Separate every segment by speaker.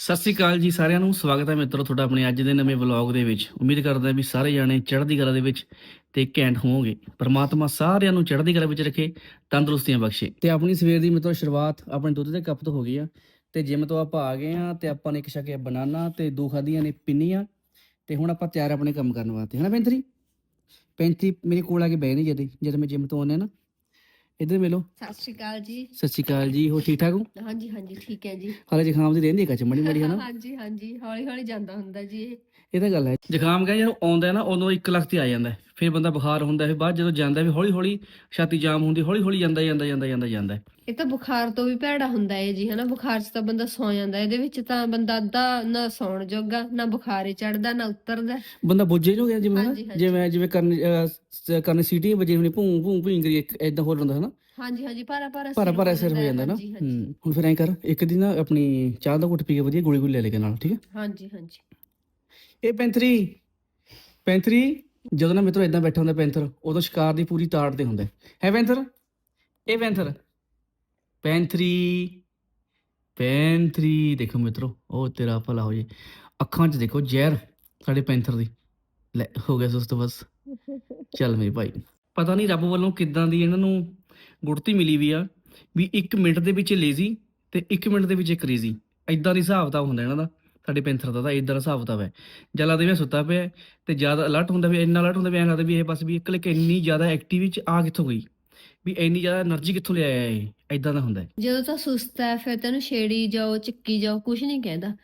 Speaker 1: ਸਤਿ ਸ਼੍ਰੀ ਅਕਾਲ ਜੀ ਸਾਰਿਆਂ ਨੂੰ। ਸਵਾਗਤ ਹੈ ਮਿੱਤਰੋ ਤੁਹਾਡਾ ਆਪਣੇ ਅੱਜ ਦੇ ਨਵੇਂ ਵਲੌਗ ਦੇ ਵਿੱਚ। ਉਮੀਦ ਕਰਦਾ ਵੀ ਸਾਰੇ ਜਾਣੇ ਚੜ੍ਹਦੀ ਕਲਾ ਦੇ ਵਿੱਚ ਤੇ ਘੈਂਟ ਹੋਵੋਗੇ। ਪਰਮਾਤਮਾ ਸਾਰਿਆਂ ਨੂੰ ਚੜ੍ਹਦੀ ਕਲਾ ਵਿੱਚ ਰੱਖੇ, ਤੰਦਰੁਸਤੀਆਂ ਬਖਸ਼ੇ। ਤੇ ਆਪਣੀ ਸਵੇਰ ਦੀ ਮਿੱਤਰੋ ਸ਼ੁਰੂਆਤ ਆਪਣੇ ਦੁੱਧ ਦੇ ਕੱਪ ਤੋਂ ਹੋ ਗਈ ਆ। ਤੇ ਜਿਮ ਤੋਂ ਆਪਾਂ ਆ ਗਏ ਆ ਤੇ ਆਪਾਂ ਨੇ ਇੱਕ ਛਕਿਆ ਬਨਾਨਾ ਤੇ ਦੋ ਖਾਧੀਆਂ ਨੇ ਪਿੰਨੀਆਂ। ਤੇ ਹੁਣ ਆਪਾਂ ਤਿਆਰ ਆਪਣੇ ਕੰਮ ਕਰਨ ਵਾਸਤੇ। ਹਨਾ ਪੈਂਤਰੀ? ਪੈਂਤਰੀ ਮੇਰੇ ਕੋਲ ਆ ਕੇ ਬਹਿ ਨਹੀਂ ਜਦੇ। ਜਦ ਮੈਂ ਜਿਮ ਤੋਂ ਆਉਂਦਾ ਨਾ ਇੱਧਰ ਮਿਲੋ।
Speaker 2: ਸਤਿ ਸ਼੍ਰੀ ਅਕਾਲ ਜੀ।
Speaker 1: ਸਤਿ ਸ਼੍ਰੀ ਅਕਾਲ ਜੀ ਹੋ ਠੀਕ ਠਾਕ ਹੋ?
Speaker 2: ਹਾਂਜੀ ਹਾਂਜੀ ਠੀਕ ਹੈ ਜੀ।
Speaker 1: ਹਾਲੇ ਜ਼ੁਕਾਮ ਦੀ ਰਹਿੰਦੀ ਹੈ ਕੱਚ ਮੜੀ ਮੜੀ ਹਨਾ
Speaker 2: ਹਾਂਜੀ ਹਾਂਜੀ ਹੌਲੀ ਹੌਲੀ ਜਾਂਦਾ ਹੁੰਦਾ ਜੀ ਇਹ।
Speaker 1: ਇਹ ਤਾਂ ਗੱਲ ਹੈ। ਜ਼ੁਕਾਮ ਕਹਿੰਦਾ ਜਦੋਂ ਆਉਂਦਾ ਹੈ ਨਾ ਉਦੋਂ 1 ਲੱਖ ਤੇ ਆ ਜਾਂਦਾ ਹੈ। ਫਿਰ ਬੰਦਾ ਬੁਖਾਰ ਹੁੰਦਾ ਹੈ ਬਾਅਦ ਜਦੋਂ ਜਾਂਦਾ ਹੈ ਹੌਲੀ ਹੌਲੀ ਛਾਤੀ ਜਾਮ ਹੁੰਦੀ ਹੌਲੀ ਹੌਲੀ ਜਾਂਦਾ ਜਾਂਦਾ ਜਾਂਦਾ ਜਾਂਦਾ ਜਾਂਦਾ।
Speaker 2: ਇਹ ਤਾਂ ਬੁਖਾਰ ਤੋਂ ਵੀ ਭੈੜਾ ਹੁੰਦਾ ਹੈ ਜੀ ਹਨਾ? ਬੁਖਾਰ 'ਚ ਤਾਂ ਬੰਦਾ ਸੌ ਜਾਂਦਾ ਇਹਦੇ ਵਿੱਚ ਤਾਂ ਬੰਦਾ ਅੱਧਾ ਨਾ ਸੌਣ ਜੋਗਾ ਨਾ ਬੁਖਾਰੇ ਚੜਦਾ ਨਾ ਉਤਰਦਾ।
Speaker 1: ਬੰਦਾ ਬੁੱਝੇ ਹੋ ਗਿਆ ਜਿਵੇਂ
Speaker 2: ਹਾਂਜੀ।
Speaker 1: ਜਿਵੇਂ ਜਿਵੇਂ ਕਰਨ ਕਰਨ ਸੀਟੀ ਵਜੇ ਹੁਣੇ ਭੂੰ ਭੂੰ ਭੂੰ ਕਰੀ ਇਦਾਂ ਹੋ ਜਾਂਦਾ ਹੈ ਨਾ
Speaker 2: ਹਾਂਜੀ ਹਾਂਜੀ ਭਾਰਾ ਭਾਰਾ
Speaker 1: ਭਾਰਾ
Speaker 2: ਸਿਰ
Speaker 1: ਭਾਰਾ
Speaker 2: ਹੋ
Speaker 1: ਸਿਰ ਹੋ ਜਾਂਦਾ ਨਾ?
Speaker 2: ਹਾਂਜੀ ਹਾਂਜੀ।
Speaker 1: ਹੂੰ ਹੁਣ ਫਿਰ ਐਂ ਕਰ ਇੱਕ ਦਿਨ ਨਾ ਆਪਣੀ ਚਾਹ ਦਾ ਘੁੱਟ ਪੀ ਕੇ ਵਧੀਆ ਗੋਲੀ ਗੋਲੀ ਲੈ ਲੈ ਕੇ ਨਾਲ ਠੀਕ ਹੈ?
Speaker 2: ਹਾਂਜੀ ਹਾਂਜੀ।
Speaker 1: ਇਹ ਪੈਂਥਰੀ ਪੈਂਥਰੀ। ਜਦੋਂ ਨਾ ਮਿੱਤਰੋ ਇਦਾਂ ਬੈਠਾ ਹੁੰਦਾ ਪੈਂਥਰ, ਉਦੋਂ ਸ਼ਿਕਾਰ ਦੀ ਪੂਰੀ ਤਾੜ ਤੇ ਹੁੰਦਾ। ਹੈ ਪੈਂਥਰ? ਇਹ ਪੈਂਥਰ। ਪੈਂਥਰੀ ਪੈਂਥਰੀ। ਦੇਖੋ ਮਿੱਤਰੋ, ਉਹ ਤੇਰਾ ਭਲਾ ਹੋ ਜੇ। ਅੱਖਾਂ 'ਚ ਦੇਖੋ ਜ਼ਹਿਰ ਸਾਡੇ ਪੈਂਥਰ ਦੀ। ਲੈ, ਹੋ ਗਿਆ ਸੁਸਤ ਬਸ। ਚੱਲ ਮੇਰੇ ਭਾਈ। ਪਤਾ ਨਹੀਂ ਰੱਬ ਵੱਲੋਂ ਕਿੱਦਾਂ ਦੀ ਇਹਨਾਂ ਨੂੰ ਗੁੜਤੀ ਮਿਲੀ ਵੀ ਆ, ਵੀ 1 ਮਿੰਟ ਦੇ ਵਿੱਚ ਲੇਜ਼ੀ ਤੇ 1 ਮਿੰਟ ਦੇ ਵਿੱਚ ਕ੍ਰੇਜ਼ੀ। ਐਦਾਂ ਦੀ ਹਿਸਾਬ ਤਾਂ ਹੁੰਦਾ ਇਹਨਾਂ ਦਾ। ਸਾਡੀ ਪੈਂਥਰ ਦਾ ਤਾਂ ਇਦਾਂ ਹਿਸਾਬ ਕਿਤਾਬ ਹੈ। ਜ਼ਿਆਦਾ ਦੇ ਵੀ ਸੁੱਤਾ ਪਿਆ ਤੇ ਜ਼ਿਆਦਾ ਅਲਰਟ ਹੁੰਦਾ ਵੀ ਇੰਨਾ ਅਲਰਟ ਹੁੰਦਾ ਵੀ ਐਂ ਲੱਗਦਾ ਵੀ ਇਹ ਬਸ ਵੀ ਇੱਕ ਲਿਕ ਇੰਨੀ ਜ਼ਿਆਦਾ ਐਕਟਿਵ ਵਿੱਚ ਆ ਕਿੱਥੋਂ ਗਈ? ਵੀ ਇੰਨੀ ਜ਼ਿਆਦਾ એનર્ਜੀ ਕਿੱਥੋਂ ਲਿਆ ਆਇਆ ਇਹ? ਐਦਾਂ ਦਾ ਹੁੰਦਾ
Speaker 2: ਜਦੋਂ ਤਾਂ ਸੁਸਤ ਹੈ ਫਿਰ ਤੈਨੂੰ ਛੇੜੀ ਜਾਓ ਚੱਕੀ ਜਾਓ ਕੁਝ ਨਹੀਂ ਕਹਿੰਦਾ।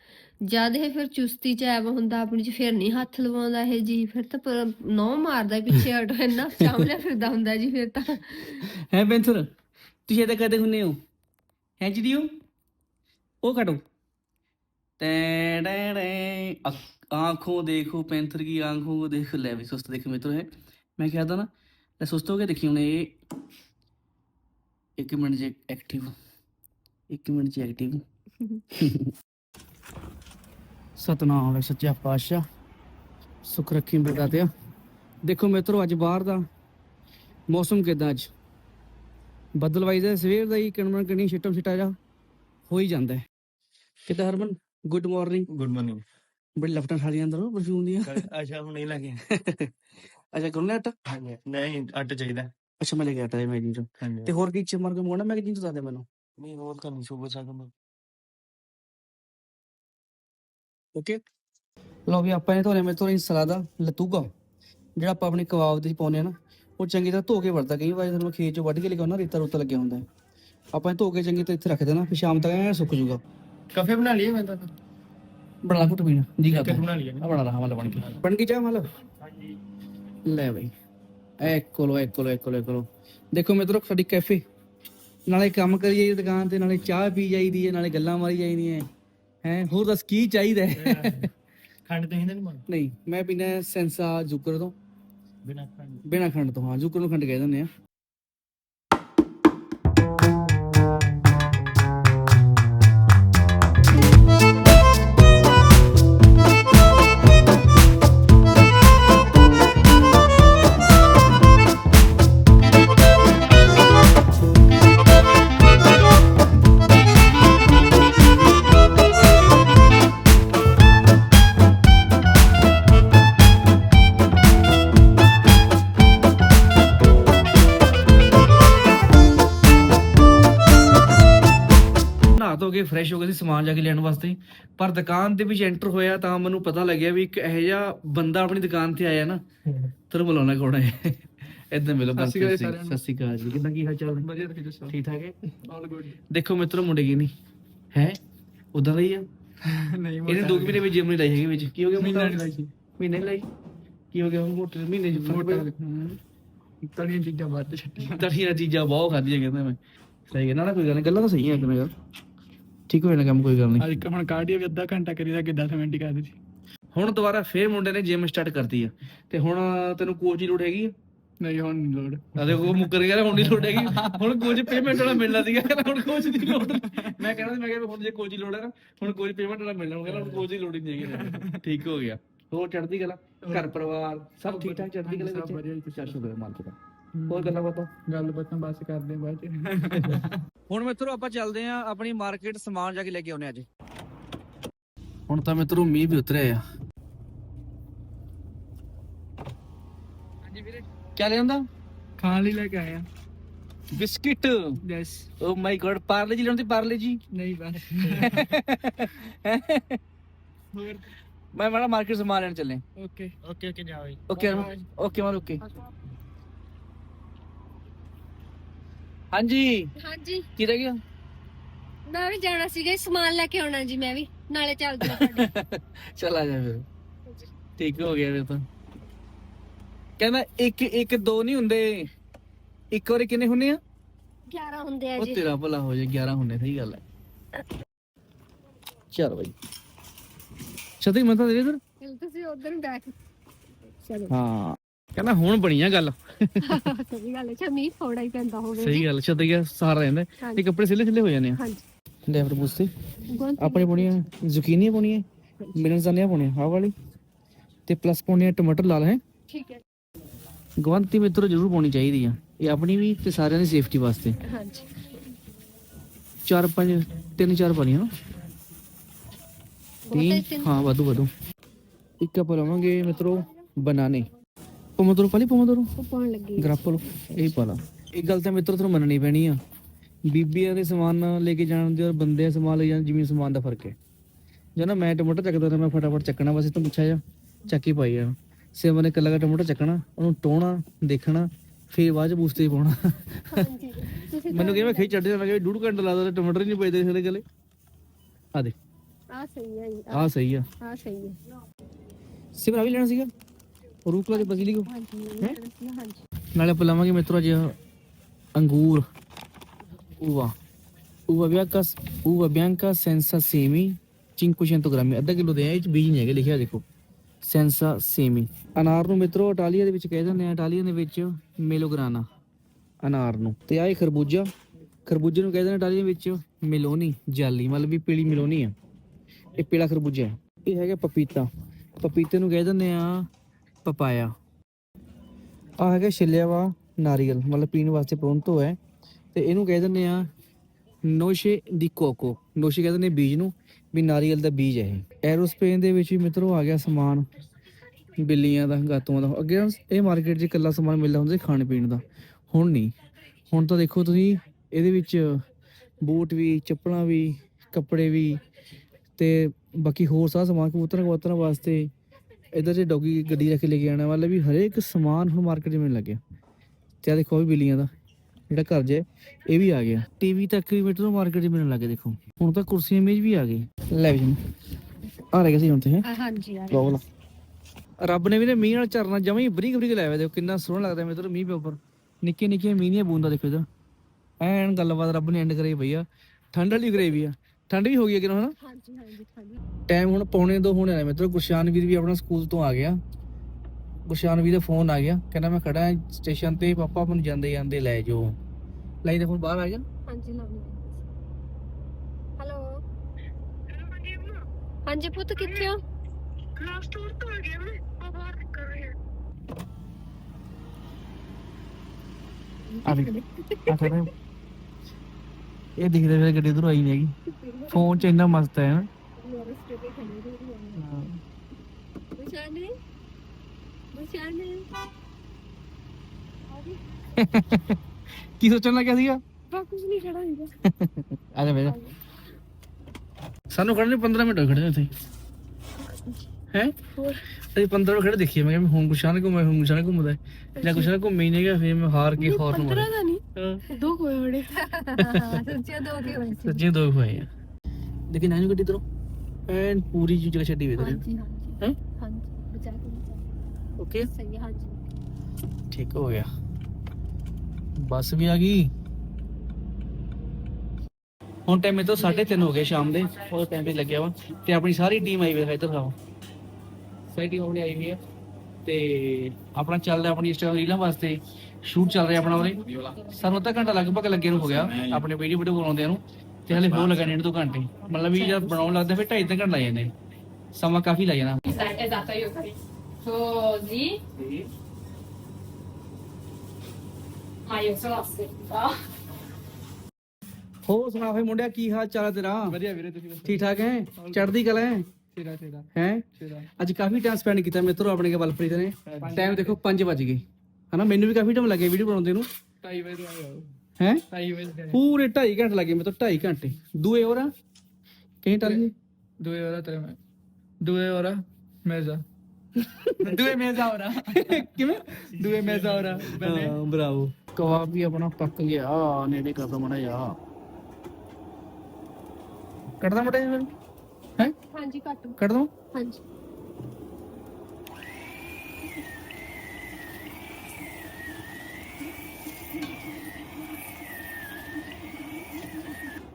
Speaker 2: ਜਦ ਇਹ ਫਿਰ ਚੁਸਤੀ ਚ ਐਬ ਹੁੰਦਾ ਆਪਣੀ ਚ ਫਿਰ ਨਹੀਂ ਹੱਥ ਲਵਾਉਂਦਾ ਇਹ ਜੀ ਫਿਰ ਤਾਂ ਨੌ ਮਾਰਦਾ ਪਿੱਛੇ ਹਟੋ ਇੰਨਾ ਚਾਮਲਿਆ ਫਿਰਦਾ ਹੁੰਦਾ ਜੀ ਫਿਰ ਤਾਂ।
Speaker 1: ਹੈ ਬੈਂਥਰ ਤੁਸੀਂ ਇਹ ਤਾਂ ਕਦੇ ਹੁੰਨੇ ਹੋ। ਹੈ ਜੀ ਦਿਓ ਉਹ ਕਟੋ ਟੈ ਟੈ ਟੈ ਅੱਖ- ਆਂਖੋਂ ਦੇਖੋ, ਪੈਂਥਰ ਕੀ ਆਂਖੋਂ ਕੋ ਦੇਖ, ਲੈ ਵੀ ਸੁਸਤ ਦੇਖ ਮਿੱਤਰ ਹੈ ਮੈਂ ਕਿਹਾ ਤਾਂ ਨਾ, ਲੈ ਸੁਸਤ ਹੋ ਕੇ ਦੇਖੀ ਹੁਣ ਇਹ। ਇੱਕ ਮਿੰਟ ਚ ਐਕਟਿਵ ਇੱਕ ਮਿੰਟ ਸਤਨਾਮ ਹੈ ਸੱਚਾ ਪਾਤਸ਼ਾਹ। ਸੁਖ ਰੱਖੀ ਬੇਟਾ ਤੇ ਦੇਖੋ ਮਿੱਤਰੋ, ਅੱਜ ਬਾਹਰ ਦਾ ਮੌਸਮ ਕਿਦਾਂ ਅੱਜ? ਬੱਦਲਵਾਈ ਦਾ ਸਵੇਰ ਦਾ ਹੀ, ਕਿਣਮਣ ਕਿਣੀ ਛਿੱਟਮ ਛਿੱਟਾ ਜਾ ਹੋ ਹੀ ਜਾਂਦਾ ਹੈ। ਕਿਦਾਂ Harman? Good morning
Speaker 3: good morning
Speaker 1: ਬੜੀ ਲਫਟਾਂ ਸਾਰੀਆਂ ਅੰਦਰੋਂ ਪਰਫਿਊਮ ਦੀਆਂ।
Speaker 3: ਅੱਛਾ ਹੁਣ ਇਹ ਲੱਗੇ
Speaker 1: ਅੱਛਾ ਕਰਨਾ ਆਟਾ?
Speaker 3: ਹਾਂਜੀ ਨਹੀਂ ਅੱਟ ਚਾਹੀਦਾ।
Speaker 1: ਅੱਛਾ ਮੈਂ ਲੈ ਕੇ ਆਟਾ ਮੈਗਜ਼ੀਨ ਚੋਂ
Speaker 3: ਹਾਂਜੀ।
Speaker 1: ਤੇ ਹੋਰ ਕੀ ਚਮਰ ਕੇ ਮੋੜਨਾ ਮੈਗਜ਼ੀਨ ਤੋਂ ਦੱਸ ਦੇ ਮੈਨੂੰ।
Speaker 3: ਨਹੀਂ ਹੋਰ ਤਾਂ ਨਹੀਂ ਸੁਬਹ ਸਕਦਾ
Speaker 1: ਓਕੇ ਲਓ ਵੀ ਆਪਾਂ ਇਹ ਧੋਨੇ ਮੇਰੇ ਤੋਂ ਸਲਾਦਾ ਲਤੂਗਾ। ਜਿਹੜਾ ਆਪਾਂ ਆਪਣੇ ਕਬਾਬ ਦੇ ਵਿੱਚ ਪਾਉਂਦੇ ਆ ਨਾ ਉਹ ਚੰਗੀ ਤਰ੍ਹਾਂ ਧੋ ਕੇ ਵਰਤਾ ਕਈ ਵਾਰ ਜਦੋਂ ਖੇਤ ਚੋਂ ਵੱਢ ਕੇ ਲੈ ਕੇ ਆਉਣਾ ਰੇਤਾ ਰੁੱਤਾ ਲੱਗਿਆ ਹੁੰਦਾ। ਆਪਾਂ ਇਹ ਧੋ ਕੇ ਚੰਗੀ ਤਰ੍ਹਾਂ ਇੱਥੇ ਰੱਖ ਦੇਣਾ ਫਿਰ ਸ਼ਾਮ ਤੱਕ ਐ ਸੁੱਕ ਜੂਗਾ।
Speaker 3: ਕਾਫੇ ਬਣਾ ਲਈਏ ਮੈਂ ਤਾਂ
Speaker 1: ਬਣਾ ਲਾ ਘੁੱਟ ਪੀਣਾ ਜੀ ਕਰਦਾ।
Speaker 3: ਬਣਾ ਲਈਏ।
Speaker 1: ਆ ਬਣਾ ਲਾ ਹਮਲਾ ਬਣ ਕੇ ਬਣ ਗਈ ਚਾਹ ਮਤਲਬ
Speaker 3: ਹਾਂਜੀ।
Speaker 1: ਲੈ ਬਈ। ਐ ਕੋਲੋ ਐ ਕੋਲੋ ਐ ਕੋਲੋ ਐ ਕੋਲੋ। ਦੇਖੋ ਮਿੱਤਰੋ ਸਾਡੀ ਕੈਫੇ। ਨਾਲੇ ਕੰਮ ਕਰੀ ਦੁਕਾਨ ਤੇ ਨਾਲੇ ਚਾਹ ਪੀ ਜਾਈਦੀ ਹੈ ਨਾਲੇ ਗੱਲਾਂ ਮਾਰੀ ਜਾਈਦੀਆਂ ਹੈ। ਹੋਰ ਦੱਸ ਕੀ ਚਾਹੀਦਾ ਹੈ?
Speaker 3: ਖੰਡ ਤੇ hindi ਨਹੀਂ
Speaker 1: ਨਹੀਂ ਮੈਂ ਪੀਣਾ ਸੈਂਸਾ ਜੁਕਰ ਤੋਂ।
Speaker 3: ਬਿਨਾ ਖੰਡ।
Speaker 1: ਬਿਨਾ ਖੰਡ ਤੋਂ ਹਾਂ ਜੁਕਰ ਨੂੰ ਖੰਡ ਕਹਿ ਦਿੰਦੇ ਆ ਫਰੈਸ਼ ਹੋ ਗਏ ਸੀ ਸਮਾਨ ਜਾ ਕੇ ਲੈਣ ਵਾਸਤੇ। ਪਰ ਦੁਕਾਨ ਦੇ ਵਿੱਚ ਐਂਟਰ ਹੋਇਆ ਤਾਂ ਮੈਨੂੰ ਪਤਾ ਲੱਗਿਆ ਵੀ ਇੱਕ ਇਹੋ ਜਿਹਾ ਬੰਦਾ ਆਪਣੀ ਦੁਕਾਨ ਤੇ ਆਇਆ ਨਾ। ਤੈਨੂੰ ਬੁਲਾਉਣਾ ਕੌਣ ਹੈ? ਇਦਾਂ ਮਿਲੋ ਬਸ
Speaker 3: ਸਤਿ ਸ਼੍ਰੀ ਅਕਾਲ
Speaker 1: ਜੀ। ਕਿਦਾਂ ਕੀ ਹਾਲ ਚਾਲ
Speaker 3: ਦੱਸੋ?
Speaker 1: ਠੀਕ ਠਾਕ ਹੈ?
Speaker 3: ਆਲ ਗੁੱਡ
Speaker 1: ਦੇਖੋ ਮਿੱਤਰੋ ਮੁੰਡੇ ਕੀ ਨਹੀਂ। ਹੈ? ਉਦਾਂ ਦਾ ਹੀ ਆ?
Speaker 3: ਨਹੀਂ
Speaker 1: ਇਹਨੇ ਦੋ ਕੁ ਮਹੀਨੇ ਵਿੱਚ ਜਿਮ ਨਹੀਂ ਲਾਈ ਹੈਗੀ ਵਿੱਚ। ਕੀ ਹੋ ਗਿਆ
Speaker 3: ਮਹੀਨਾ? ਨਹੀਂ ਲਾਈ ਸੀ।
Speaker 1: ਮਹੀਨੇ ਲਾਈ? ਕੀ ਹੋ ਗਿਆ ਹੁਣ ਮੋਟੇ ਮਹੀਨੇ ਚ ਪਿਆ?
Speaker 3: ਤਲੀਆਂ ਚੀਜ਼ਾਂ ਵੱਧ ਛੱਡੀਆਂ।
Speaker 1: ਤੜੀਆਂ ਚੀਜ਼ਾਂ ਬਹੁਤ ਖਾਧੀਆਂ ਕਹਿੰਦਾ ਮੈਂ। ਸਹੀ ਹੈ ਨਾ ਕੋਈ ਗੱਲ ਨਹੀਂ। ਗੱਲਾਂ ਤਾਂ ਸਹੀ ਹੈ ਇੱਕ ਯਾਰ ਠੀਕ ਹੋ ਜਾਣਾ ਕੰਮ ਕੋਈ ਗੱਲ ਨਹੀਂ।
Speaker 3: ਅੱਜ ਹੁਣ ਕਾਰਡੀਓ ਵੀ ਅੱਧਾ ਘੰਟਾ ਕਰੀਦਾ ਕਿ 10 ਮਿੰਟ ਹੀ ਕਰਦੇ ਸੀ
Speaker 1: ਹੁਣ ਦੁਬਾਰਾ ਫੇਰ ਮੁੰਡੇ ਨੇ ਜਿਮ ਸਟਾਰਟ ਕਰਤੀ ਆ। ਤੇ ਹੁਣ ਤੈਨੂੰ ਕੋਚ ਦੀ ਲੋੜ ਹੈਗੀ ਆ?
Speaker 3: ਨਹੀਂ ਹੁਣ ਨਹੀਂ ਲੋੜ।
Speaker 1: ਅਦੇ ਉਹ ਮੁੱਕਰ ਗਿਆ ਹੁਣ ਨਹੀਂ ਲੋੜ ਹੈਗੀ। ਹੁਣ ਕੋਚ ਪੇਮੈਂਟ ਵਾਲਾ ਮਿਲਣਾ ਸੀਗਾ। ਕਹਿੰਦਾ ਹੁਣ ਕੋਚ ਦੀ ਲੋੜ। ਮੈਂ ਕਹਿੰਦਾ ਸੀ, ਮੈਂ ਕਿਹਾ ਹੁਣ ਜੇ ਕੋਚ ਦੀ ਲੋੜ ਹੈ ਨਾ ਹੁਣ ਕੋਚ ਪੇਮੈਂਟ ਵਾਲਾ ਮਿਲਣਾ ਕਹਿੰਦਾ ਹੁਣ ਕੋਚ ਦੀ ਲੋੜ ਹੀ ਨਹੀਂ ਹੈਗੀ। ਠੀਕ ਹੋ ਗਿਆ। ਹੋਰ ਚੜ੍ਹਦੀ ਕਲਾ? ਘਰ ਪਰਿਵਾਰ ਸਭ ਠੀਕ ਠਾਕ ਚੜ੍ਹਦੀ ਕਲਾ
Speaker 3: ਸਭ ਵਧੀਆ ਜੀ,
Speaker 1: ਸ਼ੁਕਰ ਹੈ ਮਾਲਕ ਦਾ। ਹੋਰ ਗੱਲਾਂ ਬਾਤਾਂ
Speaker 3: ਗੱਲ ਬਾਤਾਂ ਬਸ ਕਰਦੇ ਆ ਬਾਅਦ ਚ।
Speaker 1: ਹੁਣ ਮਿੱਤਰੋ ਆਪਾਂ ਚੱਲਦੇ ਆਂ ਆਪਣੀ ਮਾਰਕੀਟ ਸਮਾਨ ਜਾ ਕੇ ਲੈ ਕੇ ਆਉਨੇ ਅੱਜ। ਹੁਣ ਤਾਂ ਮਿੱਤਰੋ ਮੀਂਹ ਵੀ ਉਤਰਿਆ ਆ।
Speaker 3: ਹਾਂਜੀ ਵੀਰੇ।
Speaker 1: ਕੀ ਲਿਆਂਦਾ?
Speaker 3: ਖਾਣ ਲਈ ਲੈ ਕੇ ਆਇਆ।
Speaker 1: Biscuit.
Speaker 3: Yes
Speaker 1: oh my god Parle G ਲਿਆਉਂਦੀ ਪਾਰਲੇ ਜੀ?
Speaker 3: ਨਹੀਂ ਬਸ। ਹੋਰ
Speaker 1: ਮੈਂ ਮਾੜਾ ਮਾਰਕੀਟ ਸਮਾਨ ਲੈਣ ਚੱਲੇ।
Speaker 3: ਓਕੇ ਓਕੇ ਓਕੇ ਜਾਓ ਜੀ।
Speaker 1: ਓਕੇ ਓਕੇ ਮਾਰ ਓਕੇ ਹਾਂਜੀ।
Speaker 2: ਹਾਂਜੀ।
Speaker 1: ਕੀ ਰਹਿ ਗਿਆ?
Speaker 2: ਮੈਂ ਵੀ ਜਾਣਾ ਸੀਗਾ ਜੀ, ਸਮਾਨ ਲੈ ਕੇ ਆਉਣਾ ਜੀ ਮੈਂ ਵੀ ਨਾਲੇ ਚੱਲਦੇ ਆ ਤੁਹਾਡੇ।
Speaker 1: ਚਲ ਆ ਜਾ ਫਿਰ। ਠੀਕ ਹੋ ਗਿਆ ਫਿਰ ਤਾਂ। ਕਹਿੰਦਾ ਇੱਕ ਇੱਕ ਦੋ ਨਹੀਂ ਹੁੰਦੇ। ਇੱਕ ਵਾਰੀ ਕਿੰਨੇ ਹੁੰਨੇ ਆ?
Speaker 2: 11 ਹੁੰਦੇ ਆ
Speaker 1: ਉਹ
Speaker 2: ਜੀ।
Speaker 1: ਤੇਰਾ ਭਲਾ ਹੋ ਜਾਏ 11 ਹੁੰਨੇ ਸਹੀ ਗੱਲ ਹੈ। ਚਲ ਬਈ। ਛਤਰੀ ਮੈਂ ਤਾਂ ਦੇ ਇਧਰ।
Speaker 2: ਤੁਸੀਂ ਉਧਰ ਨੂੰ ਬੈਠ। ਚਲੋ
Speaker 1: ਹਾਂ। ਕਹਿੰਦਾ ਹੁਣ ਬਣੀ ਆ ਗੱਲ।
Speaker 2: ਸਹੀ ਗੱਲ ਹੈ ਚਾ ਮੀਂਹ ਥੋੜਾ ਹੀ ਪੈਂਦਾ ਹੋਵੇ
Speaker 1: ਸਹੀ ਗੱਲ ਛਤਰੀ ਦਾ ਸਹਾਰਾ ਰਹਿੰਦਾ। ਇਹ ਕੱਪੜੇ ਸਿੱਲੇ ਸਿੱਲੇ ਹੋ ਜਾਂਦੇ ਆ?
Speaker 2: ਹਾਂਜੀ।
Speaker 1: ਲੈ ਫਿਰ ਪੁੱਛਦੇ
Speaker 2: ਗੋਲ
Speaker 1: ਆਪਣੇ ਪਾਉਣੀਆਂ ਜ਼ੁਕੀਨੀਆਂ ਪਾਉਣੀਆਂ ਮਿਲਨ ਜ਼ਾਨੀਆਂ ਪਾਉਣੀਆਂ ਆਹ ਵਾਲੀ। ਤੇ ਪਲੱਸ ਪਾਉਣੀਆਂ ਟਮਾਟਰ ਲਾਲ ਹੈ?
Speaker 2: ਠੀਕ ਹੈ।
Speaker 1: ਗਵੰਤੀ ਮਿੱਤਰੋ ਜ਼ਰੂਰ ਪਾਉਣੀ ਚਾਹੀਦੀ ਆ। ਇਹ ਆਪਣੀ ਵੀ ਤੇ ਸਾਰਿਆਂ ਦੀ ਸੇਫਟੀ ਵਾਸਤੇ।
Speaker 2: ਹਾਂਜੀ।
Speaker 1: ਚਾਰ ਪੰਜ ਤਿੰਨ ਚਾਰ ਪਾਣੀਆਂ ਨਾ। ਤਿੰਨ। ਹਾਂ ਵਾਧੂ ਵਾਧੂ। ਇੱਕ ਆਪਾਂ ਲਵਾਂਗੇ ਮਿੱਤਰੋ ਬਨਾਨੇ। ਪੋਮੋਦੋਰੋ ਪਾਲੀ ਪੋਮੋਦੋਰੋ?
Speaker 2: ਉਹ ਪਾਉਣ ਲੱਗੀ
Speaker 1: ਗ੍ਰਾਪਲ। ਇਹ ਪਾ ਲਾ। ਇਹ ਗੱਲ ਤਾਂ ਮਿੱਤਰੋ ਤੁਹਾਨੂੰ ਮੰਨਣੀ ਪੈਣੀ ਆ। ਬੀਬੀਆਂ ਦੇ ਸਮਾਨ ਲੈ ਕੇ ਜਾਣ ਦੇ ਔਰ ਬੰਦੇ ਦੇ ਸਮਾਨ ਲੈ ਜਾਣ ਜਿਵੇਂ ਸਮਾਨ ਦਾ ਫ਼ਰਕ ਹੈ। ਜਦੋਂ ਮੈਂ ਟਮਾਟਰ ਚੱਕਦਾ ਤਾਂ ਮੈਂ ਫਟਾਫਟ ਚੱਕਣਾ ਬਸ ਤੋਂ ਪੁੱਛਿਆ ਜਾ। ਚੱਕੀ ਪਾਈ ਜਾਣਾ ਸੇਵਨ ਨੇ ਕੱਲਾ ਟਮਾਟਰ ਚੱਕਣਾ ਉਹਨੂੰ ਟੋਣਾ ਦੇਖਣਾ ਫਿਰ ਬਾਅਦ ਚ ਬੂਸਤੇ ਪਾਉਣਾ। ਮੈਨੂੰ ਕਿਹਾ ਮੈਂ ਖੇ ਚੜਦੇ ਮੈਂ ਕਿਹਾ ਡੂਢ ਘੰਟਾ ਲਾਦਾ ਟਮਾਟਰ ਹੀ ਨਹੀਂ ਪਏ ਤੇਰੇ ਗਲੇ। ਆ ਦੇ
Speaker 2: ਆ ਸਹੀ ਜੀ
Speaker 1: ਆ ਸਹੀ ਆ।
Speaker 2: ਆ ਸਹੀ ਹੈ
Speaker 1: ਸਿਵਰਾ ਵੀ ਲੈਣਾ ਸੀਗਾ? ਰੂਕਲਾ ਦੇ ਬਜ਼ੀਲੀ ਕੋ
Speaker 2: ਹਾਂਜੀ
Speaker 1: ਨਾਲੇ ਆਪਾਂ ਲਵਾਂਗੇ ਮਿੱਤਰੋ ਅੱਜ ਅੰਗੂਰ। ਉਵਾ ਉਵਾ ਬਿਆਂਕਾ ਉਵਾ ਬਿਆਂਕਾ ਸੈਂਸਾ ਸੇਮੀ 500 ਗ੍ਰਾਮੀ। ਅੱਧਾ ਕਿਲੋ ਦੇ ਆ ਇਹ ਚ ਬੀਜ ਨਹੀਂ ਹੈਗੇ ਲਿਖਿਆ ਦੇਖੋ। ਸੈਂਸਾ ਸੇਮੀ। ਅਨਾਰ ਨੂੰ ਮਿੱਤਰੋ ਇਟਾਲੀਆ ਦੇ ਵਿੱਚ ਕਹਿ ਦਿੰਦੇ ਆ ਇਟਾਲੀਆ ਦੇ ਵਿੱਚ ਮੇਲੋਗਰਾਨਾ। ਅਨਾਰ ਨੂੰ। ਤੇ ਆਹ ਇਹ ਖਰਬੂਜਾ। ਖਰਬੂਜੇ ਨੂੰ ਕਹਿੰਦੇ ਨੇ ਇਟਾਲੀਆ ਵਿੱਚ ਮਿਲੋਨੀ ਜਾਲੀ। ਮਤਲਬ ਵੀ ਪੀਲੀ ਮਿਲੋਨੀ ਆ। ਇਹ ਪੀਲਾ ਖਰਬੂਜਾ ਹੈ। ਇਹ ਹੈਗਾ ਪਪੀਤਾ। ਪਪੀਤੇ ਨੂੰ ਕਹਿ ਦਿੰਦੇ ਆ ਪਪਾਇਆ। ਆ ਹੈਗਾ ਛਿੱਲਿਆ ਵਾ ਨਾਰੀਅਲ, ਮਤਲਬ ਪੀਣ ਵਾਸਤੇ ਪ੍ਰੋਂਤੋ ਹੈ। ਤੇ ਇਹਨੂੰ ਕਹਿ ਦਿੰਦੇ ਆ ਨੋਸ਼ੇ ਦੀ ਕੋਕੋ। ਨੋਸ਼ੇ ਕਹਿੰਦੇ ਨੇ ਬੀਜ ਨੂੰ ਵੀ ਨਾਰੀਅਲ ਦਾ ਬੀਜ ਹੈ ਇਹ। ਐਰੋਸਪੇਸ ਦੇ ਵਿੱਚ ਵੀ ਮਿੱਤਰੋ ਆ ਗਿਆ ਸਮਾਨ। ਬਿੱਲੀਆਂ ਦਾ, ਗਾਤੂਆਂ ਦਾ। ਅੱਗੇ ਇਹ ਮਾਰਕੀਟ 'ਚ ਇਕੱਲਾ ਸਮਾਨ ਮਿਲਦਾ ਹੁੰਦਾ ਸੀ ਖਾਣ ਪੀਣ ਦਾ। ਹੁਣ ਨਹੀਂ। ਹੁਣ ਤਾਂ ਦੇਖੋ ਤੁਸੀਂ, ਇਹਦੇ ਵਿੱਚ ਬੂਟ ਵੀ, ਚੱਪਲਾਂ ਵੀ, ਕੱਪੜੇ ਵੀ ਤੇ ਬਾਕੀ ਹੋਰ ਸਾਰਾ ਸਮਾਨ ਕਬੂਤਰਾਂ ਕਬੂਤਰਾਂ ਵਾਸਤੇ ਇਧਰ ਜੇ ਡੌਗੀ ਗੱਡੀ ਰੱਖ ਕੇ ਲੈ ਕੇ ਆਣਾ ਵਾਲਾ ਵੀ ਹਰੇਕ ਸਮਾਨ ਹੁਣ ਮਾਰਕੀਟ 'ਚ ਮਿਲਣ ਲੱਗਿਆ। ਤੇ ਆ ਦੇਖੋ ਵੀ ਬਿੱਲੀਆਂ ਦਾ ਜਿਹੜਾ ਘਰ ਜੇ ਇਹ ਵੀ ਆ ਗਿਆ। ਟੀਵੀ ਤੱਕ ਵੀ ਮੀਟਰ ਮਾਰਕੀਟ 'ਚ ਮਿਲਣ ਲੱਗੇ ਦੇਖੋ। ਹੁਣ ਤਾਂ ਕੁਰਸੀਆਂ ਮੇਜ਼ ਵੀ ਆ ਗਏ। ਲੈ ਵੀ ਆ ਰਹਿ ਸੀ ਹੁਣ ਤੇ
Speaker 2: ਹਾਂਜੀ ਆ
Speaker 1: ਲਓ ਰੱਬ ਨੇ ਵੀ ਨੇ ਮੀਂਹ ਨਾਲ ਝਰਨਾ ਜਮਾਂ ਹੀ ਬਰੀਕ ਬਰੀਕ ਲਾਇਆ ਹੋਇਆ ਦੇਖੋ ਕਿੰਨਾ ਸੋਹਣਾ ਲੱਗਦਾ ਮੇਰੇ ਤੋਂ ਮੀਂਹ ਦੇ ਉੱਪਰ। ਨਿੱਕੇ ਨਿੱਕੇ ਮੀਂਹ ਦੀਆਂ ਬੂੰਦਾਂ ਦੇਖੋ ਇਧਰ। ਐਨ ਗੱਲਬਾਤ ਰੱਬ ਨੇ ਐਂਡ ਕਰੀ ਪਈ ਆ। ਠੰਡ ਵਾਲੀ ਕਰੀ ਵੀ ਆ। ਠੰਡ ਵੀ ਹੋ ਗਈ ਹੈ ਕਿਨੋਂ ਹਨਾ
Speaker 2: ਹਾਂਜੀ ਹਾਂਜੀ ਹਾਂਜੀ
Speaker 1: ਟਾਈਮ ਹੁਣ ਪੌਣੇ ਦੋ ਹੋਣੇ ਵਾਲੇ ਮਿੱਤਰੋ ਗੁਰਸ਼ਾਨ ਵੀਰ ਵੀ ਆਪਣਾ ਸਕੂਲ ਤੋਂ ਆ ਗਿਆ। ਗੁਰਸ਼ਾਨ ਵੀਰ ਦਾ ਫੋਨ ਆ ਗਿਆ ਕਹਿੰਦਾ ਮੈਂ ਖੜਾ ਹਾਂ ਸਟੇਸ਼ਨ ਤੇ ਪਾਪਾ ਮੈਨੂੰ ਜਾਂਦੇ ਜਾਂਦੇ ਲੈ ਜਾਓ। ਲਾਈ ਦਾ ਫੋਨ ਬਾਹਰ ਆ ਗਿਆ?
Speaker 2: ਹਾਂਜੀ ਲਾਉਣੀ ਹੈਲੋ ਹਾਂਜੀ ਪੁੱਤ ਕਿੱਥੇ ਹੋ?
Speaker 4: ਕਲਾਸ ਟੂਰ ਤੋਂ ਆ ਗਿਆ ਮੈਂ ਉਹ ਬਾਹਰ ਕਰ ਰਿਹਾ
Speaker 1: ਆ ਵੀ ਆ ਖੜਾ ਇਹ ਦਿਖਦੇ ਫਿਰ ਗੱਡੀ ਉਧਰੋਂ ਆਈ ਨਹੀਂ ਹੈਗੀ। ਫੋਨ ਚ ਇੰਨਾ ਮਸਤ ਹੈ। ਨਾ ਕੀ ਸੋਚਣ ਲੱਗਿਆ ਸੀਗਾ?
Speaker 2: ਬਾ ਕੁਝ ਨਹੀਂ ਖੜਾ ਹੁੰਦਾ
Speaker 1: ਆ ਜਾ ਬੇਜਾ ਸਾਨੂੰ ਖੜਨੇ 15 ਮਿੰਟ ਹੋਏ ਖੜੇ ਨੇ ਇੱਥੇ। ਹੈ?
Speaker 2: ਹੋਰ?
Speaker 1: ਅਸੀਂ 15 ਮਿੰਟ ਖੜੇ ਦੇਖੀਏ ਮੈਂ ਕਿਹਾ ਵੀ ਹੁਣ ਗੁਸ਼ਾਨ ਘੁੰਮੇ ਹੁਣ ਗੁਸ਼ਾਨ ਘੁੰਮਦਾ। ਹੈ। ਜਾਂ ਗੁਸ਼ਾਨ ਘੁੰਮੇ ਹੀ ਨਹੀਂ ਗਿਆ ਫਿਰ ਮੈਂ ਹਾਰ ਕੇ ਹਾਰਨ ਮਾਰਿਆ
Speaker 2: ਦਾ ਨਹੀਂ ਦੋ ਕੋਏ ਬੜੇ ਸੱਚਿਆ ਦੋ ਕੇ ਹੋਏ ਸੀ।
Speaker 1: ਸੱਚੀ ਦੋ ਹੋਏ ਆ। ਲੇਕਿਨ ਆਨੂੰ ਗੱਡੀ ਤਰੋ ਐਨ ਪੂਰੀ ਜਗ੍ਹਾ ਛੱਡੀ ਵੇ ਤੇਰੇ
Speaker 2: ਹਾਂਜੀ ਹਾਂਜੀ।
Speaker 1: ਹੈ?
Speaker 2: ਹਾਂਜੀ ਬਚਾ ਕੇ ਬਚਾ
Speaker 1: ਓਕੇ।
Speaker 2: ਸਹੀ ਹੈ, ਹਾਂਜੀ।
Speaker 1: ਠੀਕ ਹੋ ਗਿਆ। ਬੱਸ ਵੀ ਆ ਗਈ। ਹੁਣ ਟਾਈਮ ਤੋਂ 3:30 ਹੋ ਗਏ ਸ਼ਾਮ ਦੇ। ਉਹ ਟਾਈਮ ਤੇ ਲੱਗਿਆ ਵਾ। ਤੇ ਆਪਣੀ ਸਾਰੀ ਟੀਮ ਆਈ ਹੋਈ ਹੈ ਇੱਧਰ ਖਾਓ। ਸਾਰੀ ਟੀਮ ਆਪਣੀ ਆਈ ਹੋਈ ਹੈ ਤੇ ਆਪਣਾ ਚੱਲ ਰਿਹਾ ਆਪਣੀ ਇੰਸਟਾਗ੍ਰਾਮ ਰੀਲਾਂ ਵਾਸਤੇ। ਸ਼ੂਟ ਚੱਲ ਰਿਹਾ ਆਪਣਾ ਉਹਦੇ ਸਾਨੂੰ ਅੱਧਾ ਘੰਟਾ ਲਗਭਗ ਲੱਗੇ ਨੂੰ ਹੋ ਗਿਆ ਆਪਣੇ ਵੀਡੀਓ ਵੀਡੀਓ ਬਣਾਉਂਦਿਆਂ ਨੂੰ। ਤੇ ਹਲੇ ਹੋਰ ਲੱਗਣੇ ਨੇ ਦੋ ਘੰਟੇ। ਮਤਲਬ ਵੀ ਜਦ ਬਣਾਉਣ ਲੱਗਦਾ ਫਿਰ ਢਾਈ ਤਿੰਨ ਘੰਟੇ ਲੱਗ ਜਾਂਦੇ। ਸਮਾਂ ਕਾਫੀ ਲੱਗ ਜਾਣਾ।
Speaker 5: Così. Ma io sono.
Speaker 1: ਹੋ ਸੁਣਾ ਫੇ ਮੁੰਡਿਆ ਕੀ ਹਾਲ ਚਾਲ ਤੇਰਾ?
Speaker 3: ਵਧੀਆ ਵੀਰੇ ਤੁਸੀਂ ਦੱਸੋ?
Speaker 1: ਠੀਕ ਠਾਕ ਹੈ? ਚੜ੍ਹਦੀ ਕਲਾ ਹੈ?
Speaker 3: ਤੇਰਾ ਤੇਰਾ
Speaker 1: ਹੈ?
Speaker 3: ਤੇਰਾ
Speaker 1: ਅੱਜ ਕਾਫੀ ਟਾਈਮ ਸਪੈਂਡ ਕੀਤਾ ਮਿੱਤਰੋ ਆਪਣੇ ਕੇ ਬਲਪ੍ਰੀਤ ਨੇ। ਟਾਈਮ ਦੇਖੋ 5 ਵਜ ਗਏ। ਹਨਾ ਮੈਨੂੰ ਵੀ ਕਾਫੀ ਟਾਈਮ ਲੱਗਿਆ ਵੀਡੀਓ ਬਣਾਉਂਦੇ ਨੂੰ।
Speaker 3: 2:30 ਵਜੇ ਆਇਆ
Speaker 1: ਹੈ?
Speaker 3: 2:30 ਵਜੇ
Speaker 1: ਪੂਰੇ 2.5 ਘੰਟੇ ਲੱਗੇ ਤੋਂ 2.5 ਘੰਟੇ। ਦੂਏ ਹੋਰ ਆ? ਕਹੀਂ ਟਲ ਜੀ।
Speaker 3: ਦੁਏ ਹੋਰਾ ਤੇਰੇ ਮੈਂ। ਦੁਏ ਹੋਰਾ ਮੇਜ਼ਾ ਦੁਏ ਮੇਜ਼ਾ ਹੋਰਾ
Speaker 1: ਕਿਵੇਂ?
Speaker 3: ਦੁਏ ਮੇਜ਼ਾ ਹੋਰਾ
Speaker 1: ਹਾਂ ਬਰਾਵੋ। ਕਬਾਬ ਵੀ ਆਪਣਾ ਪੱਕ ਗਿਆ ਨੇੜੇ ਕਰਦਾ ਮੜਾ ਜਾ ਕੱਢਦਾ ਮੜਾ ਜੀ ਹੈ?
Speaker 2: ਹਾਂਜੀ ਕੱਟ
Speaker 1: ਕੱਢ ਦਵਾਂ
Speaker 2: ਹਾਂਜੀ।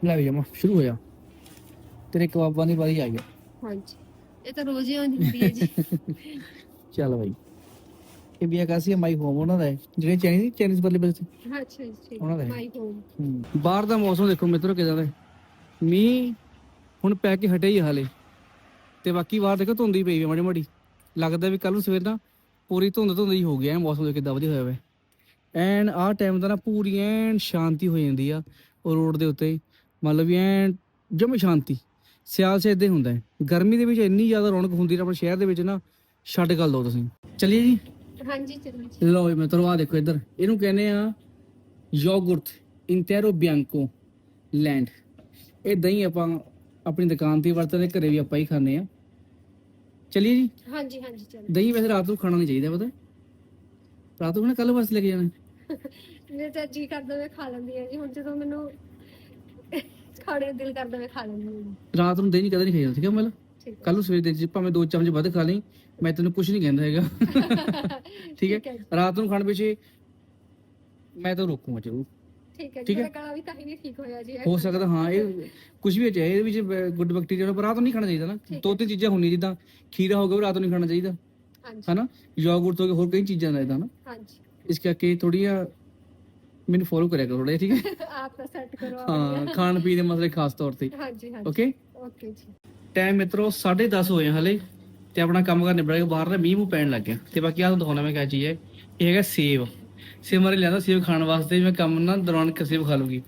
Speaker 1: ਲੈ ਵੀ ਜਮਾ ਸ਼ੁਰੂ ਹੋਇਆ ਤੇਰੇ ਕਬਾਬਾਂ ਦੀ ਵਾਰੀ ਆ ਗਿਆ
Speaker 2: ਹਾਂਜੀ। ਇਹ ਤਾਂ ਰੋਜ਼ ਹੀ ਆਉਂਦੀ ਹੁੰਦੀ ਹੈ ਜੀ।
Speaker 1: ਚੱਲ ਬਾਈ। ਇਹ ਵੀ ਕਾਸੀ ਮਾਈ ਹੋਮ ਉਹਨਾਂ ਦਾ ਹੈ। ਜਿਹੜੇ ਚਾਈਨੀਜ਼ ਚਾਈਨੀਜ਼ ਪਰਲੇ ਪਾਸੇ।
Speaker 2: ਅੱਛਾ ਜੀ ਠੀਕ
Speaker 1: ਉਹਨਾਂ ਦਾ ਹੈ।
Speaker 2: My home.
Speaker 1: ਹੂੰ। ਬਾਹਰ ਦਾ ਮੌਸਮ ਦੇਖੋ ਮਿੱਤਰੋ ਕਿਦਾਂ ਦਾ ਹੈ। ਮੀਂਹ ਹੁਣ ਪੈ ਕੇ ਹਟਿਆ ਹੀ ਹਾਲੇ। ਤੇ ਬਾਕੀ ਬਾਹਰ ਦੇਖੋ ਧੁੰਦ ਹੀ ਪਈ ਹੈ ਮਾੜੀ ਮਾੜੀ ਲੱਗਦਾ ਵੀ ਕੱਲ ਨੂੰ ਸਵੇਰ ਦਾ ਪੂਰੀ ਧੁੰਦ ਧੁੰਦ ਹੀ ਹੋ ਗਿਆ ਮੌਸਮ ਦੇ ਕਿਦਾਂ ਵਧੀਆ ਹੋਇਆ ਵੇ। ਐਨ ਆਹ ਟਾਈਮ ਦਾ ਨਾ ਪੂਰੀ ਐਨ ਸ਼ਾਂਤੀ ਹੋ ਜਾਂਦੀ ਆ ਉਹ ਰੋਡ ਦੇ ਉੱਤੇ। ਮਤਲਬ ਵੀ ਐਨ ਜਮ ਸ਼ਾਂਤੀ ਸਿਆਲ ਏਦਾਂ ਹੀ ਹੁੰਦਾ ਹੈ। ਗਰਮੀ ਦੇ ਵਿੱਚ ਇੰਨੀ ਜ਼ਿਆਦਾ ਰੌਣਕ ਹੁੰਦੀ ਹੈ ਆਪਣੇ ਸ਼ਹਿਰ ਦੇ ਵਿੱਚ ਨਾ ਛੱਡ ਗੱਲ ਦੋ ਤੁਸੀਂ। ਚਲਿਏ ਜੀ?
Speaker 2: ਹਾਂਜੀ ਚਲੋ ਜੀ
Speaker 1: ਲਓ ਜੀ ਮਿੱਤਰੋ ਆ ਦੇਖੋ ਇੱਧਰ। ਇਹਨੂੰ ਕਹਿੰਦੇ ਆ ਯੋਗਰਟ ਇੰਟੈਰੋ ਬਿਆਂਕੋ ਲੈਂਡ। ਇਹ ਦਹੀਂ ਆਪਾਂ ਆਪਣੀ ਦੁਕਾਨ ਤੇ ਵਰਤਦੇ ਘਰੇ ਵੀ ਆਪਾਂ ਹੀ ਖਾਂਦੇ ਆ ਚਲਿਏ ਜੀ?
Speaker 2: ਹਾਂਜੀ ਹਾਂਜੀ ਚਲੋ
Speaker 1: ਦਹੀਂ ਵੈਸੇ ਰਾਤ ਨੂੰ ਖਾਣਾ ਨਹੀਂ ਚਾਹੀਦਾ ਪਤਾ ਰਾਤ ਨੂੰ ਨਾ ਕੱਲ ਵਾਸਤੇ ਲੈ ਕੇ ਜਾਣਾ?
Speaker 2: ਮੇਰੇ ਤਾਂ ਜੀ ਕਰਦਾ ਮੈਂ ਖਾ ਲੈਂਦੀ ਹਾਂ ਜੀ। ਹੁਣ ਜਦੋਂ ਮੈਨੂੰ ਖਾਣੇ ਨੂੰ ਦਿਲ ਕਰਦਾ ਮੈਂ ਖਾ ਲੈਂਦੀ ਹਾਂ।
Speaker 1: ਰਾਤ ਨੂੰ ਦਹੀਂ ਕਦੇ ਨਹੀਂ ਖਾਈਦਾ ਠੀਕ ਹੈ
Speaker 2: ਠੀਕ ਹੈ।
Speaker 1: ਕੱਲ ਨੂੰ ਸਵੇਰ ਦੇ ਚ ਭਾਵੇਂ ਦੋ ਚਮਚ ਵੱਧ ਖਾ ਲਈ ਮੈਂ ਤੈਨੂੰ ਕੁਝ ਨਹੀਂ ਕਹਿੰਦਾ ਹੈਗਾ। ਠੀਕ ਹੈ?
Speaker 2: ਜੀ,
Speaker 1: ਰਾਤ ਨੂੰ ਖਾਣ ਪਿੱਛੇ ਮੈਂ ਤਾਂ ਰੋਕੂਗਾ ਜ਼ਰੂਰ।
Speaker 2: ਠੀਕ ਹੈ
Speaker 1: ਠੀਕ
Speaker 2: ਜੀ
Speaker 1: ਹੈ।
Speaker 2: ਮੇਰਾ ਗਲਾ ਵੀ ਤਾਂ ਹੀ ਨਹੀਂ ਠੀਕ ਹੋਇਆ ਜੀ
Speaker 1: ਹੋ ਸਕਦਾ ਹਾਂ ਇਹ ਕੁਝ ਵੀ ਹੈ ਇਹਦੇ ਵਿੱਚ ਗੁੱਡ ਬੈਕਟੀਰੀਆ ਨੂੰ ਪਰ ਰਾਤ ਨੂੰ ਨਹੀਂ ਖਾਣਾ ਚਾਹੀਦਾ ਨਾ।
Speaker 2: ਠੀਕ
Speaker 1: ਦੋ ਤਿੰਨ ਚੀਜ਼ਾਂ ਹੁੰਦੀਆਂ ਜਿੱਦਾਂ ਖੀਰਾ ਹੋ ਗਿਆ ਉਹ ਰਾਤ ਨੂੰ ਨਹੀਂ ਖਾਣਾ ਚਾਹੀਦਾ।
Speaker 2: ਹਾਂਜੀ।
Speaker 1: ਹਨਾ? ਯੋਗਰਟ ਹੋ ਗਿਆ ਹੋਰ ਕਈ ਚੀਜ਼ਾਂ ਦਾ ਇਦਾਂ ਨਾ।
Speaker 2: ਹਾਂਜੀ।
Speaker 1: ਇਸ ਕਰਕੇ ਥੋੜੀਆਂ ਮੈਨੂੰ ਫੋਲੋ ਕਰਿਆ ਕਰੋ ਥੋੜਾ ਠੀਕ ਹੈ?
Speaker 2: ਆਪ ਤਾਂ ਸੈੱਟ ਕਰੋ
Speaker 1: ਹਾਂ ਖਾਣ ਪੀਣ ਦੇ ਮਸਲੇ ਖਾਸ ਤੌਰ ਤੇ।
Speaker 2: ਹਾਂਜੀ ਹਾਂਜੀ।
Speaker 1: ਓਕੇ
Speaker 2: ਓਕੇ ਜੀ।
Speaker 1: ਟਾਈਮ ਮਿੱਤਰੋ 10:30 ਹੋਏ ਆ ਹਲੇ ਤੇ ਆਪਣਾ ਕੰਮ ਕਰ ਨਿਬੜ ਗਿਆ। ਬਾਹਰ ਨਾ ਮੀਂਹ ਮੂੰਹ ਪੈਣ ਲੱਗ ਗਿਆ। ਤੇ ਬਾਕੀ ਆਹ ਤੁਹਾਨੂੰ ਦਿਖਾਉਣਾ ਮੈਂ ਕਿਆ ਚੀਜ਼ ਹੈ। ਇਹ ਹੈਗਾ ਸੇਬ। ਸੇਬ ਮਾਰੇ ਲਿਆਂਦਾ ਸੇਬ ਖਾਣ ਵਾਸਤੇ ਮੈਂ ਕੰਮ ਨਾ ਦੌਰਾਨ ਇੱਕ ਸੇਬ ਖਾ ਲੂਗੀ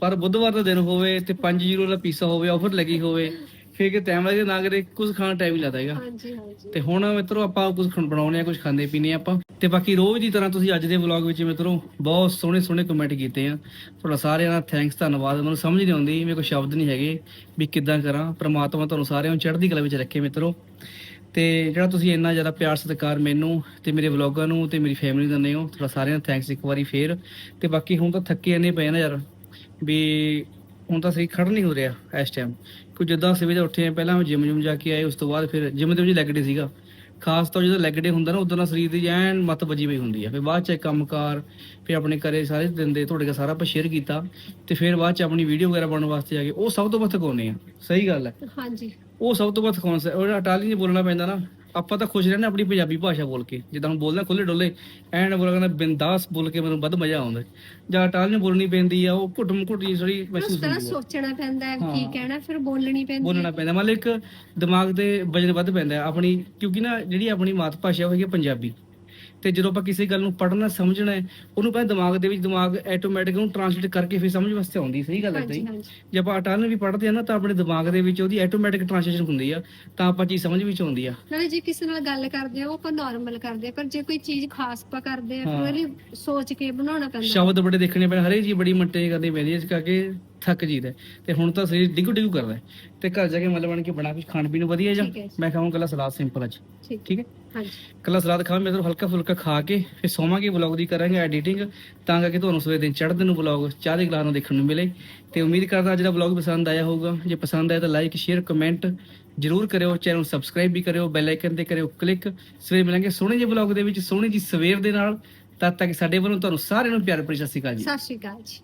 Speaker 1: ਪਰ ਬੁੱਧਵਾਰ ਦਾ ਦਿਨ ਹੋਵੇ ਤੇ 5 ਯੂਰੋ ਦਾ ਪੀਸਾ ਹੋਵੇ ਆਫਰ ਲੱਗੀ ਹੋਵੇ ਫੇਰ ਕਿ ਟਾਈਮ ਲੱਗੇ ਨਾ ਕਰੇ ਕੁਝ ਖਾਣ ਟਾਈਮ ਹੀ ਲੱਗਦਾ ਹੈਗਾ।
Speaker 2: ਹਾਂਜੀ ਹਾਂਜੀ।
Speaker 1: ਤੇ ਹੁਣ ਮਿੱਤਰੋ ਆਪਾਂ ਕੁਝ ਬਣਾਉਣੇ ਆ ਕੁਝ ਖਾਂਦੇ ਪੀਨੇ ਆ ਆਪਾਂ। ਤੇ ਬਾਕੀ ਰੋਜ਼ ਦੀ ਤਰ੍ਹਾਂ ਤੁਸੀਂ ਅੱਜ ਦੇ ਵਲੌਗ ਵਿੱਚ ਮਿੱਤਰੋ ਬਹੁਤ ਸੋਹਣੇ ਸੋਹਣੇ ਕਮੈਂਟ ਕੀਤੇ ਆ। ਤੁਹਾਡਾ ਸਾਰਿਆਂ ਦਾ ਥੈਂਕਸ ਧੰਨਵਾਦ। ਮੈਨੂੰ ਸਮਝ ਨਹੀਂ ਆਉਂਦੀ ਮੇਰੇ ਕੋਲ ਸ਼ਬਦ ਨਹੀਂ ਹੈਗੇ ਵੀ ਕਿੱਦਾਂ ਕਰਾਂ। ਪ੍ਰਮਾਤਮਾ ਤੁਹਾਨੂੰ ਸਾਰਿਆਂ ਨੂੰ ਚੜ੍ਹਦੀ ਕਲਾ ਵਿੱਚ ਰੱਖੇ ਮਿੱਤਰੋ। ਤੇ ਜਿਹੜਾ ਤੁਸੀਂ ਇੰਨਾ ਜ਼ਿਆਦਾ ਪਿਆਰ ਸਤਿਕਾਰ ਮੈਨੂੰ ਤੇ ਮੇਰੇ ਵਲੌਗਾਂ ਨੂੰ ਤੇ ਮੇਰੀ ਫੈਮਿਲੀ ਨੂੰ ਦਿੰਦੇ ਹੋ ਤੁਹਾਡਾ ਸਾਰਿਆਂ ਦਾ ਥੈਂਕਸ ਇੱਕ ਵਾਰੀ ਫੇਰ। ਤੇ ਬਾਕੀ ਹੁਣ ਤਾਂ ਥੱਕੇ ਇੰਨੇ ਪਏ ਨਾ ਯਾਰ ਵੀ ਹੁਣ ਤਾਂ ਸਹੀ ਖੜ ਨਹੀਂ ਹੋ ਰਿਹਾ ਇਸ ਟਾਈਮ ਕਿਉਂ ਜਿੱਦਾਂ ਸਵੇਰੇ ਉੱਠੇ ਆ ਪਹਿਲਾਂ ਜਿਮ ਜੁਮ ਜਾ ਕੇ ਆਏ ਉਸ ਤੋਂ ਬਾਅਦ ਫਿਰ ਜਿਮ ਦੇ ਵਿੱਚ ਲੈਗ ਡੇ ਸੀਗਾ। ਖਾਸ ਤੌਰ ਜਦੋਂ ਲੈਗ ਡੇ ਹੁੰਦਾ ਨਾ ਉਦੋਂ ਨਾਲ ਸਰੀਰ ਦੀ ਐਨ ਮੱਤ ਵੱਜੀ ਪਈ ਹੁੰਦੀ ਆ। ਫਿਰ ਬਾਅਦ ਚ ਕੰਮਕਾਰ ਫਿਰ ਆਪਣੇ ਘਰੇ ਸਾਰੇ ਦਿਨ ਦੇ ਤੁਹਾਡੇ ਨਾਲ ਸਾਰਾ ਆਪਾਂ ਸ਼ੇਅਰ ਕੀਤਾ ਤੇ ਫਿਰ ਬਾਅਦ ਚ ਆਪਣੀ ਵੀਡੀਓ ਵਗੈਰਹ ਬਣਾਉਣ ਵਾਸਤੇ ਆ ਗਏ। ਉਹ ਸਭ ਤੋਂ ਵੱਧ ਥਕਾਉਂਦੇ ਆ? ਸਹੀ ਗੱਲ ਹੈ।
Speaker 2: ਹਾਂਜੀ।
Speaker 1: ਉਹ ਸਭ ਤੋਂ ਵੱਧ ਕੌਨਸ ਉਹ ਇਟਾਲੀਅਨ ਚ ਬੋਲਣਾ ਪੈਂਦਾ ਨਾ ਆਪਾਂ ਤਾਂ ਖੁਸ਼ ਰਹਿੰਦੇ ਆਪਣੀ ਪੰਜਾਬੀ ਭਾਸ਼ਾ ਬੋਲ ਕੇ। ਜਿੱਦਾਂ ਹੁਣ ਬੋਲਦਾ ਖੁੱਲੇ ਡੋਲੇ ਐਨ ਬੋਲਣਾ ਬਿੰਦਾਸ ਬੋਲ ਕੇ ਮੈਨੂੰ ਵੱਧ ਮਜ਼ਾ ਆਉਂਦਾ। ਜਾਂ ਇਟਾਲੀਅਨ ਬੋਲਣੀ ਪੈਂਦੀ ਆ ਉਹ ਘੁੱਟ ਘੁੱਟ ਜੀ ਥੋੜੀ ਮਹਿਸੂਸ ਹੁੰਦੀ
Speaker 2: ਸੋਚਣਾ ਪੈਂਦਾ ਹੈ ਕੀ। ਕਹਿਣਾ ਫਿਰ ਬੋਲਣੀ ਪੈਂਦੀ
Speaker 1: ਬੋਲਣਾ ਪੈਂਦਾ। ਮਤਲਬ ਇੱਕ ਦਿਮਾਗ ਤੇ ਵਜਨ ਵੱਧ ਪੈਂਦਾ ਆਪਣੀ ਕਿਉਂਕਿ ਨਾ ਜਿਹੜੀ ਆਪਣੀ ਮਾਤ ਭਾਸ਼ਾ ਹੈਗੀ ਹੈ ਪੰਜਾਬੀ। ਤੇ ਜਦੋਂ ਆਪਾਂ ਕਿਸੇ ਗੱਲ ਨੂੰ ਪੜ੍ਹਨਾ ਸਮਝਣਾ ਹੈ ਉਹਨੂੰ ਪਹਿਲਾਂ ਦਿਮਾਗ ਦੇ ਵਿੱਚ ਦਿਮਾਗ ਆਟੋਮੈਟਿਕ ਉਹਨੂੰ ਟ੍ਰਾਂਸਲੇਟ ਕਰਕੇ ਫਿਰ ਸਮਝ ਵਾਸਤੇ ਆਉਂਦੀ ਸਹੀ ਗੱਲ ਹੈ
Speaker 2: ਹਾਂਜੀ
Speaker 1: ਜੇ ਆਪਾਂ ਇਟਾਲੀਅਨ ਵੀ ਪੜ੍ਹਦੇ ਆ ਨਾ ਤਾਂ ਆਪਣੇ ਦਿਮਾਗ ਦੇ ਵਿੱਚ ਉਹਦੀ ਆਟੋਮੈਟਿਕ ਟ੍ਰਾਂਸਲੇਸ਼ਨ ਹੁੰਦੀ ਆ ਤਾਂ ਆਪਾਂ ਚੀਜ਼ ਸਮਝ ਵਿੱਚ ਆਉਂਦੀ ਆ।
Speaker 2: ਨਾਲੇ ਜੇ ਕਿਸੇ ਨਾਲ ਗੱਲ ਕਰਦੇ ਆ ਉਹ ਆਪਾਂ ਨਾਰਮਲ ਕਰਦੇ ਆ ਪਰ ਜੇ ਕੋਈ ਚੀਜ਼ ਖਾਸ ਆਪਾਂ ਕਰਦੇ ਆ ਫਿਰ
Speaker 1: ਹਾਂ।
Speaker 2: ਉਹਦੇ ਲਈ ਸੋਚ ਕੇ ਬਣਾਉਣਾ ਪੈਂਦਾ।
Speaker 1: ਸ਼ਬਦ ਬੜੇ ਦੇਖਣੇ ਪੈਣ ਹਰੇਕ ਚੀਜ਼ ਬੜੀ ਮੰਟੇ ਕਰਨੀ ਪੈਂਦੀ ਇਸ ਕਰਕੇ ਥੱਕ ਜੀਦਾ ਹੈ। ਤੇ ਹੁਣ ਤਾਂ ਸਰੀਰ ਡਿੱਗੂ ਡਿੱਗੂ ਕਰਦਾ ਹੈ। ਤੇ ਘਰ ਜਾ ਕੇ ਮਤਲਬ ਬਣ ਕੇ ਬਣਾ ਕੁਝ ਖਾਣ ਪੀਣ ਨੂੰ ਵਧੀਆ ਜਾਂ?
Speaker 2: ਠੀਕ ਹੈ ਜੀ।
Speaker 1: ਮੈਂ ਖਾਵਾਂ ਕੱਲਾ ਸਲਾਦ ਸਿੰਪਲ ਅੱਜ
Speaker 2: ਠੀਕ
Speaker 1: ਠੀਕ ਹੈ?
Speaker 2: ਹਾਂਜੀ।
Speaker 1: ਕੱਲਾ ਸਲਾਦ ਖਾਵਾਂ ਮੇਰੇ ਤੋਂ ਹਲਕਾ ਫੁਲਕਾ ਖਾ ਕੇ ਫਿਰ ਸੋਵਾਂਗੇ ਵਲੌਗ ਦੀ ਕਰਾਂਗੇ ਐਡੀਟਿੰਗ ਤਾਂ ਕਰਕੇ ਤੁਹਾਨੂੰ ਸਵੇਰ ਦਿਨ ਚੜ੍ਹਦੇ ਨੂੰ ਵਲੌਗ ਚਾਹ ਦੇ ਗਲਾਸ ਨਾਲ ਦੇਖਣ ਨੂੰ ਮਿਲੇ। ਤੇ ਉਮੀਦ ਕਰਦਾ ਅੱਜ ਦਾ ਵਲੌਗ ਪਸੰਦ ਆਇਆ ਹੋਊਗਾ। ਜੇ ਪਸੰਦ ਆਇਆ ਤਾਂ ਲਾਈਕ ਸ਼ੇਅਰ ਕਮੈਂਟ ਜਰੂਰ ਕਰਿਓ। ਚੈਨਲ ਨੂੰ ਸਬਸਕ੍ਰਾਈਬ ਵੀ ਕਰਿਓ ਬੈਲ ਆਈਕਨ ਤੇ ਕਰਿਓ ਕਲਿੱਕ ਸਵੇਰ ਮਿਲਾਂਗੇ ਸੋਹਣੇ ਜਿਹੇ ਵਲੌਗ ਦੇ ਵਿੱਚ ਸੋਹਣੀ ਜੀ ਸਵੇਰ ਦੇ ਨਾਲ। ਤਦ ਤੱਕ ਸਾਡੇ ਵੱਲੋਂ ਤੁਹਾਨੂੰ ਸਾਰਿਆਂ ਨੂੰ ਪਿਆਰ ਭਰੀ ਸਤਿ ਸ਼੍ਰੀ ਅਕਾਲ ਜੀ।
Speaker 2: ਸਤਿ ਸ਼੍ਰੀ ਅਕਾਲ ਜੀ।